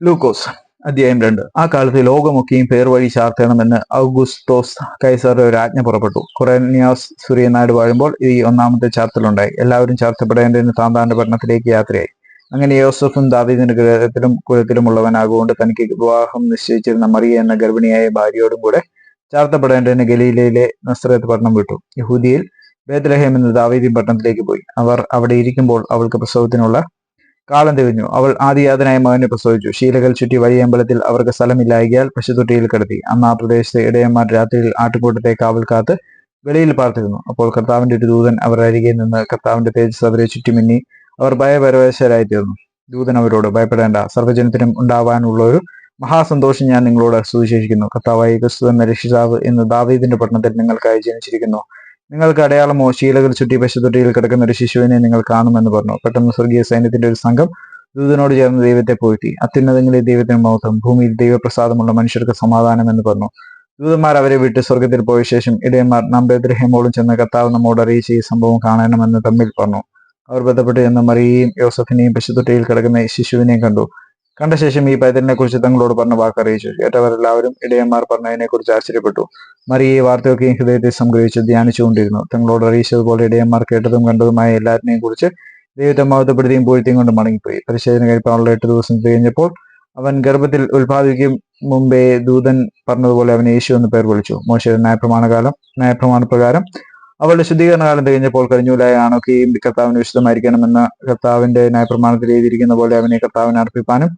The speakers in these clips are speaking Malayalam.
ലൂക്കോസ് അധ്യായം രണ്ട്. ആ കാലത്ത് ലോകമൊക്കെയും പേർ വഴി ചാർത്തണമെന്ന് ഔഗുസ്തോസ് കൈസറുടെ ഒരു ആജ്ഞ പുറപ്പെട്ടു. കുറന്യാസ് സൂര്യനാട് വാഴുമ്പോൾ ഈ ഒന്നാമത്തെ ചാർത്തലുണ്ടായി. എല്ലാവരും ചാർത്തപ്പെടേണ്ടതിന് താന്താന്റെ ഭരണത്തിലേക്ക് യാത്രയായി. അങ്ങനെ യോസഫും ദാവീദിന്റെ ഗ്രഹത്തിലും കുലത്തിലുമുള്ളവനാകൊണ്ട് തനിക്ക് വിവാഹം നിശ്ചയിച്ചിരുന്ന മറിയ എന്ന ഗർഭിണിയായ ഭാര്യയോടും കൂടെ ചാർത്തപ്പെടേണ്ടതിന് ഗലീലയിലെ നസ്രത്ത് പട്ടണം വിട്ടു. യഹൂദിയിൽ ബേദ്രഹേം എന്ന ദാവീദി പട്ടണത്തിലേക്ക് പോയി. അവർ അവിടെ ഇരിക്കുമ്പോൾ അവൾക്ക് പ്രസവത്തിനുള്ള കാലം തികഞ്ഞു. അവൾ ആദിയാതനായ മകനെ പ്രസവിച്ചു. ശീലകൾ ചുറ്റി വലിയ അമ്പലത്തിൽ അവർക്ക് സ്ഥലമില്ലായകിയാൽ പശുത്തൊട്ടിയിൽ കിടത്തി. അന്ന് ആ പ്രദേശത്തെ ഇടയന്മാർ രാത്രിയിൽ ആട്ടുകൂട്ടത്തെ കാവൽ കാത്ത് വെളിയിൽ പാർത്തിരുന്നു. അപ്പോൾ കർത്താവിന്റെ ഒരു ദൂതൻ അവർ അരികെ നിന്ന് കർത്താവിന്റെ തേജസ് അവരെ ചുറ്റിമിന്നി അവർ ഭയപരവേശരായിത്തീർന്നു. ദൂതൻ അവരോട് ഭയപ്പെടേണ്ട. സർവജനത്തിനും ഉണ്ടാവാനുള്ള ഒരു മഹാസന്തോഷം ഞാൻ നിങ്ങളോട് സുവിശേഷിക്കുന്നു. കർത്താവായി ക്രിസ്തു എന്ന രക്ഷിതാവ് എന്ന് ദാവീദിന്റെ പട്ടണത്തിൽ നിങ്ങൾക്കായി ജനിച്ചിരിക്കുന്നു. നിങ്ങൾക്ക് അടയാളമോ ശീലകൾ ചുറ്റി പശുത്തൊട്ടിയിൽ കിടക്കുന്ന ഒരു ശിശുവിനെ നിങ്ങൾ കാണുമെന്ന് പറഞ്ഞു. പെട്ടെന്ന് സ്വർഗീയ സൈന്യത്തിന്റെ ഒരു സംഘം ദൂതനോട് ചേർന്ന് ദൈവത്തെ പോഴ്ത്തി. അത്യുന്നതങ്ങളിൽ ദൈവത്തിന് മൗത്തം ഭൂമിയിൽ ദൈവപ്രസാദമുള്ള മനുഷ്യർക്ക് സമാധാനം എന്ന് പറഞ്ഞു. ദൂതന്മാർ അവരെ വിട്ട് സ്വർഗത്തിൽ പോയ ശേഷം ഇടയന്മാർ നാം ബദ്രഹേമോളും ചെന്ന് കർത്താവ് നമ്മോട് അറിയിച്ച് ഈ സംഭവം കാണണമെന്ന് തമ്മിൽ പറഞ്ഞു. അവർ ബന്ധപ്പെട്ട് ചെന്ന് മറിയയും യോസഫിനെയും പശുത്തൊട്ടിയിൽ കിടക്കുന്ന ശിശുവിനെയും കണ്ടു. കണ്ട ശേഷം ഈ പൈതലിനെ കുറിച്ച് തങ്ങളോട് പറഞ്ഞ വാക്ക് അറിയിച്ചു കേട്ടവരെല്ലാവരും ഇടയന്മാർ പറഞ്ഞതിനെ കുറിച്ച് ആശ്ചര്യപ്പെട്ടു. മറിയെ വാർത്തയൊക്കെ ഹൃദയത്തെ സംഗ്രഹിച്ച് ധ്യാനിച്ചുകൊണ്ടിരുന്നു. തങ്ങളോട് അറിയിച്ചതുപോലെ ഇടയന്മാർ കേട്ടതും കണ്ടതുമായ എല്ലാറ്റിനെയും കുറിച്ച് ദൈവത്തെ മഹത്വപ്പെടുത്തിയും പൂഴ്ത്തിയും കൊണ്ട് മടങ്ങിപ്പോയി. പരിശോധന കഴിപ്പാനുള്ള എട്ട് ദിവസം കഴിഞ്ഞപ്പോൾ അവൻ ഗർഭത്തിൽ ഉത്പാദിക്കും മുമ്പേ ദൂതൻ പറഞ്ഞതുപോലെ അവൻ യേശു എന്ന് പേർ വിളിച്ചു. മോശയുടെ ന്യായപ്രമാണകാലം ന്യായപ്രമാണ പ്രകാരം അവളുടെ ശുദ്ധീകരണ കാലം തികഞ്ഞപ്പോൾ കഴിഞ്ഞൂലായ ആണൊക്കെയും കർത്താവിന് വിശുദ്ധമായിരിക്കണമെന്ന കർത്താവിന്റെ ന്യായപ്രമാണത്തിൽ എഴുതിയിരിക്കുന്ന പോലെ അവനെ കർത്താവിനെ അർപ്പിപ്പാനും.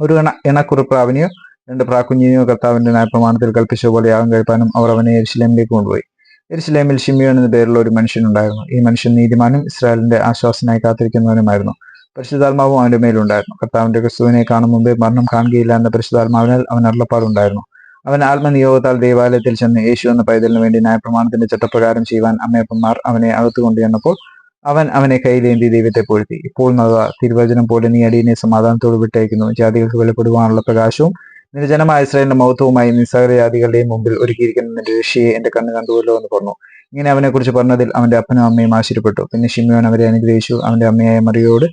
ഒരു ഇണ ഇണക്കുറിപ്പ് അവനെയോ രണ്ട് പ്രാക്കുഞ്ഞിനെയോ കർത്താവിന്റെ ന്യായപ്രമാണത്തിൽ കൽപ്പിച്ച പോലെ യാഗം കഴിപ്പാനും അവർ അവനെ എരിശിലേമിലേക്ക് കൊണ്ടുപോയി. എരിശിലേമിൽ ഷിമിയോൻ എന്ന പേരുള്ള ഒരു മനുഷ്യനുണ്ടായിരുന്നു. ഈ മനുഷ്യൻ നീതിമാനും ഇസ്രായേലിന്റെ ആശ്വാസനായി കാത്തിരിക്കുന്നവനുമായിരുന്നു. പരിശുദ്ധാത്മാവും അവന്റെ മേലുണ്ടായിരുന്നു. കർത്താവിന്റെ ക്രിസ്തുവിനെ കാണും മുമ്പേ മരണം കാണുകയില്ല എന്ന പരിശുദ്ധാത്മാവിനാൽ അവൻ അരുളപ്പാടുണ്ടായിരുന്നു. അവൻ ആത്മനിയോഗത്താൽ ദേവാലയത്തിൽ ചെന്ന് യേശു എന്ന പൈതലിന് വേണ്ടി ന്യായപ്രമാണത്തിന്റെ ചട്ടപ്രകാരം ചെയ്യുവാൻ അമ്മയപ്പന്മാർ അവനെ അകത്തു കൊണ്ടുചെന്നപ്പോൾ അവൻ അവനെ കയ്യിലേന്തി ദൈവത്തെ പൊഴുത്തി. ഇപ്പോൾ നവ തിരുവചനം പോലെ നീ അടിയനെ സമാധാനത്തോട് വിട്ടയക്കുന്നു. ജാതികൾക്ക് വെളിപ്പെടുവാനുള്ള പ്രകാശവും നിന്റെ ജനമായ ഇസ്രായേലിന്റെ മൗത്വവുമായി നീ ജാതികളുടെയും മുമ്പിൽ ഒരുക്കിയിരിക്കുന്ന രക്ഷയെ എന്റെ കണ്ണ് കണ്ടുവല്ലോ എന്ന് പറഞ്ഞു. ഇങ്ങനെ അവനെ കുറിച്ച് പറഞ്ഞതിൽ അവന്റെ അപ്പനും അമ്മയും ആശ്ചര്യപ്പെട്ടു. പിന്നെ ഷിമിയോൻ അവരെ അനുഗ്രഹിച്ചു. അവന്റെ അമ്മയായ മറിയോട്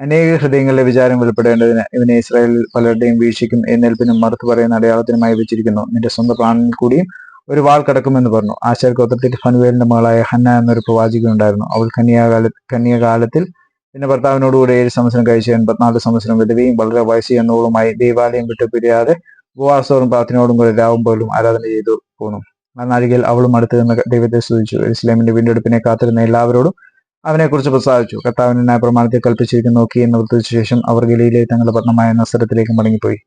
അനേക ഹൃദയങ്ങളിലെ വിചാരം വെളിപ്പെടേണ്ടതിന് ഇവനെ ഇസ്രായേലിൽ പലരുടെയും വീഴ്ചയ്ക്കും എന്നേൽപ്പിനും മറുത്തു പറയുന്ന അടയാളത്തിനുമായി വെച്ചിരിക്കുന്നു. നിന്റെ സ്വന്തം പ്രാണനിൽ കൂടിയും ഒരു വാൾ കടക്കുമെന്ന് പറഞ്ഞു. ആശാർ ഗോത്രത്തിൽ ഫനുവേലിന്റെ മകളായ ഹന്ന എന്നൊരു പ്രവാചിക ഉണ്ടായിരുന്നു. അവൾ കന്യാകാല കന്യാകാലത്തിൽ പിന്നെ ഭർത്താവിനോടുകൂടെ ഏഴ് സംവത്സരം കഴിച്ച് എൺപത്തിനാല് സംവത്സരം വിധവയും വളരെ വയസ്സ് എന്നോളുമായി ദേവാലയം വിട്ടു പിരിയാതെ ഉപവാസവും പ്രാർത്ഥനയോടും കൂടെ രാവും പോലും ആരാധന ചെയ്തു പോന്നു. ആ നാഴികയിൽ അവളും അടുത്ത് നിന്ന് ദൈവത്തെ സൂചിച്ചു ഇസ്ലാമിന്റെ വീണ്ടെടുപ്പിനെ കാത്തിരുന്ന എല്ലാവരോടും അവനെക്കുറിച്ച് പ്രസ്താവിച്ചു. കർത്താവിന്റെ ന്യായപ്രമാണത്തിൽ കൽപ്പിച്ചിരിക്കുന്ന. നോക്കി എന്ന് വൃത്തിച്ച ശേഷം അവർ ഗലിയിലെ തങ്ങളുടെ പട്ടണമായ നസരത്തിലേക്ക് മടങ്ങിപ്പോയി.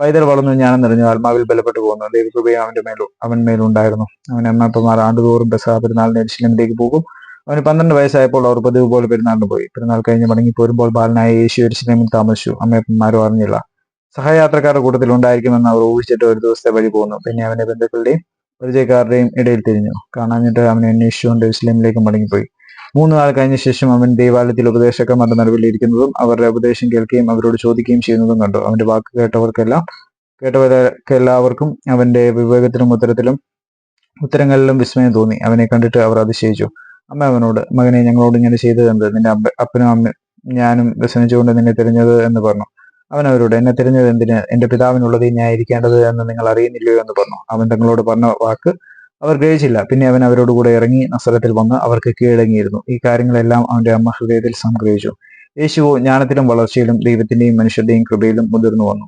പൈതൽ വളർന്നു. ജ്ഞാനം നിറഞ്ഞു. ആത്മാവിൽ ബലപ്പെട്ടു പോകുന്നു. ദൈവകൃപയും അവന്റെ മേലും അവൻ മേലുണ്ടായിരുന്നു. അവൻ അമ്മപ്പന്മാർ ആണ്ടുതോറും ബസാ പെരുന്നാളിന് എരിശിലമിലേക്ക് പോകും. അവന് പന്ത്രണ്ട് വയസ്സായപ്പോൾ അവർ പതിവ് പോലെ പെരുന്നാളിന് പോയി. പെരുന്നാൾ കഴിഞ്ഞ് മടങ്ങി പോരുമ്പോൾ ബാലനായ യേശു എരിശിലേമിൽ താമസിച്ചു. അമ്മയപ്പന്മാരും അറിഞ്ഞില്ല. സഹയാത്രക്കാരുടെ കൂട്ടത്തിൽ ഉണ്ടായിരിക്കുമെന്ന് അവർ ഊഹിച്ചിട്ട് ഒരു ദിവസത്തെ വഴി പോകുന്നു പിന്നെ അവന്റെ ബന്ധുക്കളുടെയും പരിചയക്കാരുടെയും ഇടയിൽ തിരിഞ്ഞു. കാണാഞ്ഞിട്ട് അവനെ അന്വേഷിച്ചുകൊണ്ട് ഇസ്ലാമിലേക്ക് മടങ്ങിപ്പോയി. മൂന്ന് നാൾ കഴിഞ്ഞ ശേഷം അവൻ ദേവാലയത്തിൽ ഉപദേശകന്മാരുടെ നടുവിൽ ഇരിക്കുന്നതും അവരുടെ ഉപദേശം കേൾക്കുകയും അവരോട് ചോദിക്കുകയും ചെയ്യുന്നതും കണ്ടു. അവന്റെ വാക്ക് കേട്ടവർക്കെല്ലാം കേട്ടവർക്കെല്ലാവർക്കും അവന്റെ വിവേകത്തിലും ഉത്തരത്തിലും ഉത്തരങ്ങളിലും വിസ്മയം തോന്നി. അവനെ കണ്ടിട്ട് അവർ അതിശയിച്ചു. അമ്മ അവനോട് മകനെ ഞങ്ങളോട് ഇങ്ങനെ ചെയ്തത് എന്ത്? നിന്റെ അപ്പ- അപ്പനും അമ്മ ഞാനും വ്യസനിച്ചുകൊണ്ട് നിന്നെ തിരഞ്ഞത് എന്ന് പറഞ്ഞു. അവൻ അവരോട് എന്നെ തിരഞ്ഞത് എന്തിന്? എന്റെ പിതാവിനുള്ളത് ഞാൻ ഇരിക്കേണ്ടത് എന്ന് നിങ്ങൾ അറിയുന്നില്ലയോ എന്ന് പറഞ്ഞു. അവൻ തങ്ങളോട് പറഞ്ഞ വാക്ക് അവർ ഗ്രഹിച്ചില്ല. പിന്നെ അവൻ അവരോട് കൂടെ ഇറങ്ങി നസറത്തിൽ വന്ന് അവർക്ക് കീഴടങ്ങിയിരുന്നു. ഈ കാര്യങ്ങളെല്ലാം അവന്റെ അമ്മ ഹൃദയത്തിൽ സംഗ്രഹിച്ചു. യേശുവോ ജ്ഞാനത്തിലും വളർച്ചയിലും ദൈവത്തിന്റെയും മനുഷ്യരുടെയും കൃപയിലും മുതിർന്നു വന്നു.